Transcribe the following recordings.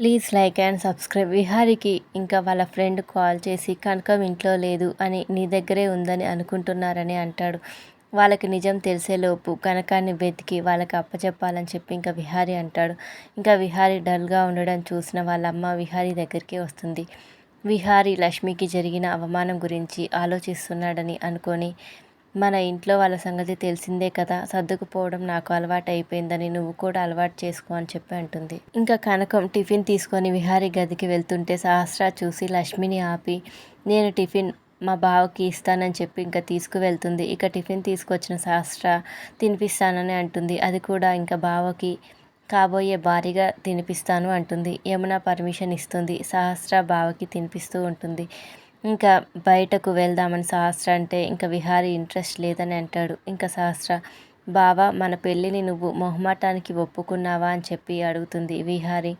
Please like and subscribe. విహారికి ఇంకా వాళ్ళ friend call చేసి కనకం ఇంట్లో లేదు అని నీ దగ్గరే ఉందని అనుకుంటున్నారని అంటాడు. వాళ్ళకి నిజం తెలిసేలోపు కనకాన్ని వెతికి వాళ్ళకి అప్పచెప్పాలని చెప్పి ఇంకా విహారీ అంటాడు. ఇంకా విహారీ డల్గా ఉండడం చూసిన వాళ్ళ అమ్మ విహారీ దగ్గరికి వస్తుంది. విహారీ లక్ష్మికి జరిగిన అవమానం గురించి ఆలోచిస్తున్నాడని అనుకొని మన ఇంట్లో వాళ్ళ సంగతి తెలిసిందే కదా సర్దుకుపోవడం నాకు అలవాటు అయిపోయిందని నువ్వు కూడా అలవాటు చేసుకో అని చెప్పి అంటుంది. ఇంకా కనకం టిఫిన్ తీసుకొని విహారీ గదికి వెళ్తుంటే సహస్ర చూసి లక్ష్మిని ఆపి నేను టిఫిన్ మా బావకి ఇస్తానని చెప్పి ఇంకా తీసుకువెళ్తుంది. ఇక టిఫిన్ తీసుకొచ్చిన సహస్ర తినిపిస్తానని అంటుంది. అది కూడా ఇంకా బావకి కాబోయే భారీగా తినిపిస్తాను అంటుంది. యమున పర్మిషన్ ఇస్తుంది. సహస్ర బావకి తినిపిస్తూ ఉంటుంది. ఇంకా బయటకు వెళ్దామని సహస్ర అంటే ఇంకా విహారీ ఇంట్రెస్ట్ లేదని అంటాడు. ఇంకా సహస్ర బావా మన పెళ్ళిని నువ్వు మొహమాటానికి ఒప్పుకున్నావా? అని చెప్పి అడుగుతుంది విహారీ.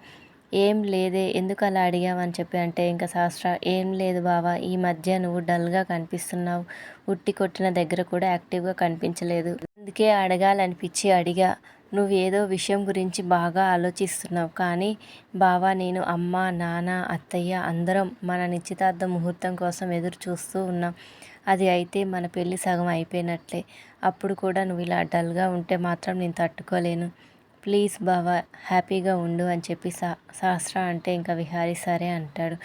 ఏం లేదే ఎందుకు అలా అడిగావని చెప్పి అంటే ఇంకా సహస్ర ఏం లేదు బావా ఈ మధ్య నువ్వు డల్గా కనిపిస్తున్నావు. ఉట్టి కొట్టిన దగ్గర కూడా యాక్టివ్గా కనిపించలేదు. అందుకే అడగాలనిపించి అడిగా. నువ్వు ఏదో విషయం గురించి బాగా ఆలోచిస్తున్నావు. కానీ బావా నేను అమ్మ నాన్న అత్తయ్య అందరం మన నిశ్చితార్థ ముహూర్తం కోసం ఎదురు చూస్తూ ఉన్నాం. అది అయితే మన పెళ్ళి సగం అయిపోయినట్లే. అప్పుడు కూడా నువ్వు ఇలా డల్గా ఉంటే మాత్రం నేను తట్టుకోలేను. ప్లీజ్ బావా హ్యాపీగా ఉండు అని చెప్పి సా శాస్త్ర అంటే ఇంకా విహారీ సరే అంటాడు.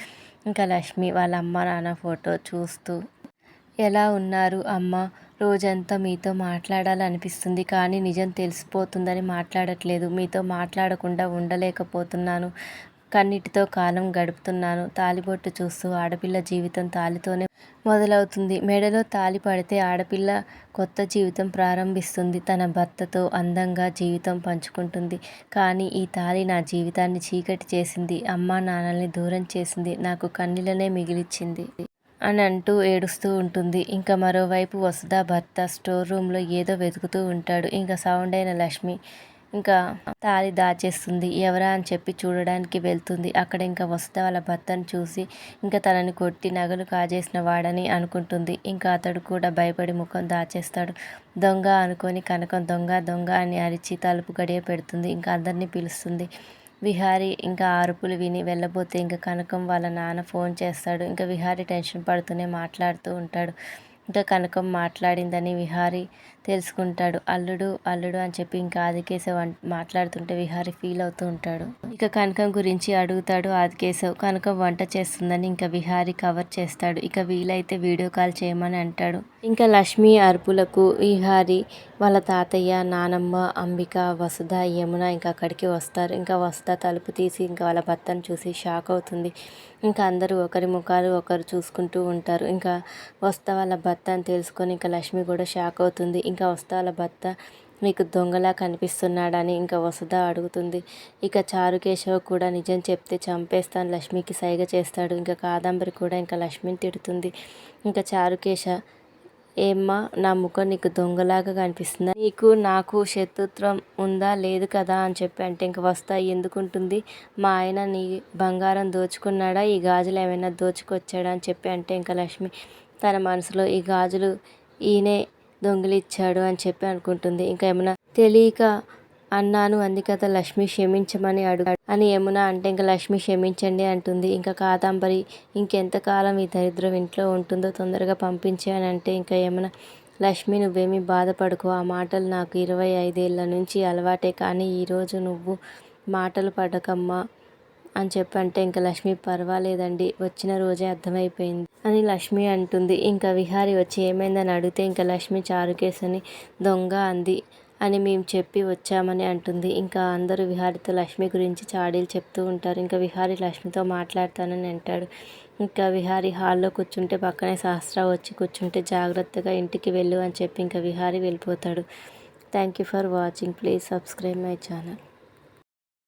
ఇంకా లక్ష్మి వాళ్ళ అమ్మ నాన్న ఫోటో చూస్తూ ఎలా ఉన్నారు అమ్మ? రోజంతా మీతో మాట్లాడాలనిపిస్తుంది కానీ నిజం తెలిసిపోతుందని మాట్లాడట్లేదు. మీతో మాట్లాడకుండా ఉండలేకపోతున్నాను. కన్నిటితో కాలం గడుపుతున్నాను. తాలిబొట్టు చూస్తూ ఆడపిల్ల జీవితం తాలితోనే మొదలవుతుంది. మెడలో తాలి పడితే ఆడపిల్ల కొత్త జీవితం ప్రారంభిస్తుంది. తన భర్తతో అందంగా జీవితం పంచుకుంటుంది. కానీ ఈ తాలి నా జీవితాన్ని చీకటి చేసింది. అమ్మా నాన్నల్ని దూరం చేసింది. నాకు కన్నీళ్ళనే మిగిలిచ్చింది. అని అంటూ ఏడుస్తూ ఉంటుంది. ఇంకా మరోవైపు వసుధ భర్త స్టోర్ రూమ్లో ఏదో వెతుకుతూ ఉంటాడు. ఇంకా సౌండ్ అయిన లక్ష్మి ఇంకా తాలి దాచేస్తుంది. ఎవరా అని చెప్పి చూడడానికి వెళ్తుంది. అక్కడ ఇంకా వసుధ వాళ్ళ భర్తను చూసి ఇంకా తనని కొట్టి నగలు కాజేసిన వాడని అనుకుంటుంది. ఇంకా అతడు కూడా భయపడి ముఖం దాచేస్తాడు. దొంగ అనుకొని కనకం దొంగ దొంగ అని అరిచి తలుపు గడియ పెడుతుంది. ఇంకా అందరినీ పిలుస్తుంది. విహారీ ఇంకా అరుపులు విని వెళ్ళబోతే ఇంకా కనకం వాళ్ళ నాన్న ఫోన్ చేస్తాడు. ఇంకా విహారీ టెన్షన్ పడుతూనే మాట్లాడుతూ ఉంటాడు. ఇంకా కనకం మాట్లాడిందని విహారి తెలుసుకుంటాడు. అల్లుడు అల్లుడు అని చెప్పి ఇంకా ఆదికేశవ్ మాట్లాడుతుంటే విహారి ఫీల్ అవుతూ ఉంటాడు. ఇక కనకం గురించి అడుగుతాడు ఆదికేశవ్. కనకం వంట చేస్తుందని ఇంకా విహారి కవర్ చేస్తాడు. ఇక వీలైతే వీడియో కాల్ చేయమని అంటాడు. ఇంకా లక్ష్మి అరుపులకు విహారి వాళ్ళ తాతయ్య నానమ్మ అంబిక వసుధ యమున ఇంకా అక్కడికి వస్తారు. ఇంకా వసుధ తలుపు తీసి ఇంకా వాళ్ళ భర్తను చూసి షాక్ అవుతుంది. ఇంకా అందరూ ఒకరి ముఖాలు ఒకరు చూసుకుంటూ ఉంటారు. ఇంకా వస్తా వాళ్ళ భర్త అని తెలుసుకొని ఇంకా లక్ష్మి కూడా షాక్ అవుతుంది. ఇంకా వస్తా వాళ్ళ భర్త మీకు దొంగలా కనిపిస్తున్నాడని ఇంకా వసుధ అడుగుతుంది. ఇక చారుకేశవ కూడా నిజం చెప్తే చంపేస్తాను లక్ష్మికి సైగ చేస్తాడు. ఇంకా కాదంబరి కూడా ఇంకా లక్ష్మిని తిడుతుంది. ఇంకా చారుకేశ ఏమ్మా నా ముఖం నీకు దొంగలాగా కనిపిస్తుందా? నీకు నాకు శత్రుత్వం ఉందా? లేదు కదా అని చెప్పి అంటే ఇంక వస్తాయి ఎందుకుంటుంది? మా ఆయన నీ బంగారం దోచుకున్నాడా? ఈ గాజులు ఏమైనా దోచుకొచ్చాడా అని చెప్పి అంటే ఇంకా లక్ష్మి తన మనసులో ఈ గాజులు ఈయనే దొంగిలిచ్చాడు అని చెప్పి అనుకుంటుంది. ఇంకా ఏమైనా తెలియక అన్నాను. అందుకత లక్ష్మి క్షమించమని అడుగు అని యమున అంటే ఇంకా లక్ష్మి క్షమించండి అంటుంది. ఇంకా కాదంబరి ఇంకెంతకాలం ఈ దరిద్రం ఇంట్లో ఉంటుందో తొందరగా పంపించే అని అంటే ఇంకా యమున లక్ష్మి నువ్వేమీ బాధపడుకో. ఆ మాటలు నాకు ఇరవై ఐదేళ్ళ నుంచి అలవాటే కానీ ఈరోజు నువ్వు మాటలు పడకమ్మా అని చెప్పంటే ఇంకా లక్ష్మి పర్వాలేదండి వచ్చిన రోజే అర్థమైపోయింది అని లక్ష్మి అంటుంది. ఇంకా విహారి వచ్చి ఏమైందని అడిగితే ఇంకా లక్ష్మి చారుకేసని దొంగ అంది. అని మేము చెప్పి వచ్చామని అంటుంది. ఇంకా అందరూ విహారితో లక్ష్మి గురించి చాడీలు చెప్తూ ఉంటారు. ఇంకా విహారి లక్ష్మితో మాట్లాడతానని అంటాడు. ఇంకా విహారి హాల్లో కూర్చుంటే పక్కనే సహస్ర వచ్చి కూర్చుంటే జాగ్రత్తగా ఇంటికి వెళ్ళు అని చెప్పి ఇంకా విహారి వెళ్ళిపోతాడు. Thank you for watching please subscribe my channel